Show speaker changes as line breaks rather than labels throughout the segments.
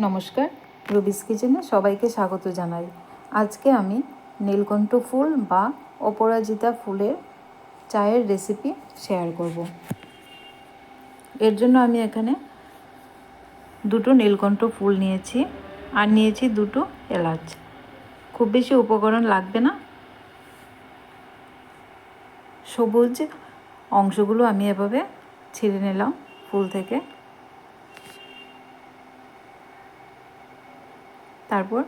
নমস্কার, রবিস কিচেনে সবাইকে স্বাগত জানাই। আজকে আমি নীলকণ্ঠ ফুল বা অপরাজিতা ফুলের চায়ের রেসিপি শেয়ার করব। এর জন্য আমি এখানে দুটো নীলকণ্ঠ ফুল নিয়েছি আর নিয়েছি দুটো এলাচ। খুব বেশি উপকরণ লাগবে না। সবুজ অংশগুলো আমি এভাবে ছিঁড়ে নিলাম ফুল থেকে। তারপর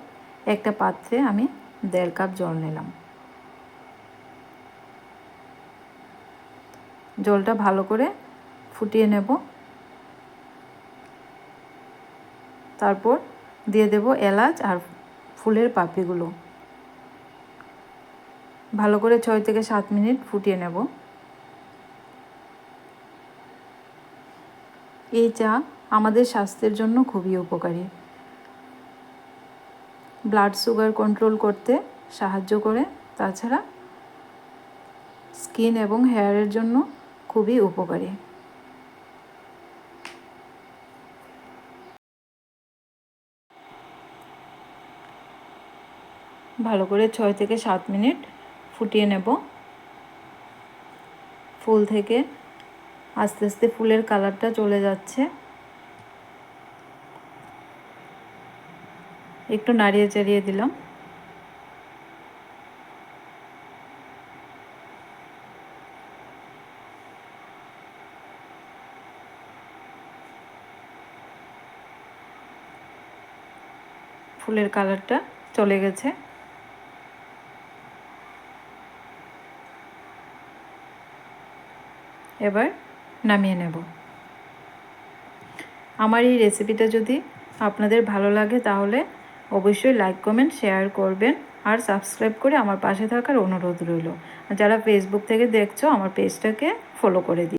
একটা পাত্রে আমি দেড় কাপ জল নিলাম। জলটা ভালো করে ফুটিয়ে নেব। তারপর দিয়ে দেব এলাচ আর ফুলের পাপড়িগুলো। ভালো করে ছয় থেকে সাত মিনিট ফুটিয়ে নেব। এই চা আমাদের স্বাস্থ্যের জন্য খুবই উপকারী। ব্লাড সুগার কন্ট্রোল করতে সাহায্য করে। তাছাড়া স্কিন এবং হেয়ারের জন্য খুবই উপকারী। ভালো করে ছয় থেকে সাত মিনিট ফুটিয়ে নেব। ফুল থেকে আস্তে আস্তে ফুলের কালারটা চলে যাচ্ছে। একটু নাড়িয়ে চাড়িয়ে দিলাম। ফুলের কালারটা চলে গেছে। এবার নামিয়ে নেব। আমার এই রেসিপিটা যদি আপনাদের ভালো লাগে তাহলে অবশ্যই লাইক কমেন্ট শেয়ার করবেন আর সাবস্ক্রাইব করে আমার পাশে থাকার অনুরোধ রইল। যারা ফেসবুক থেকে দেখছ, আমার পেজটাকে ফলো করে দিই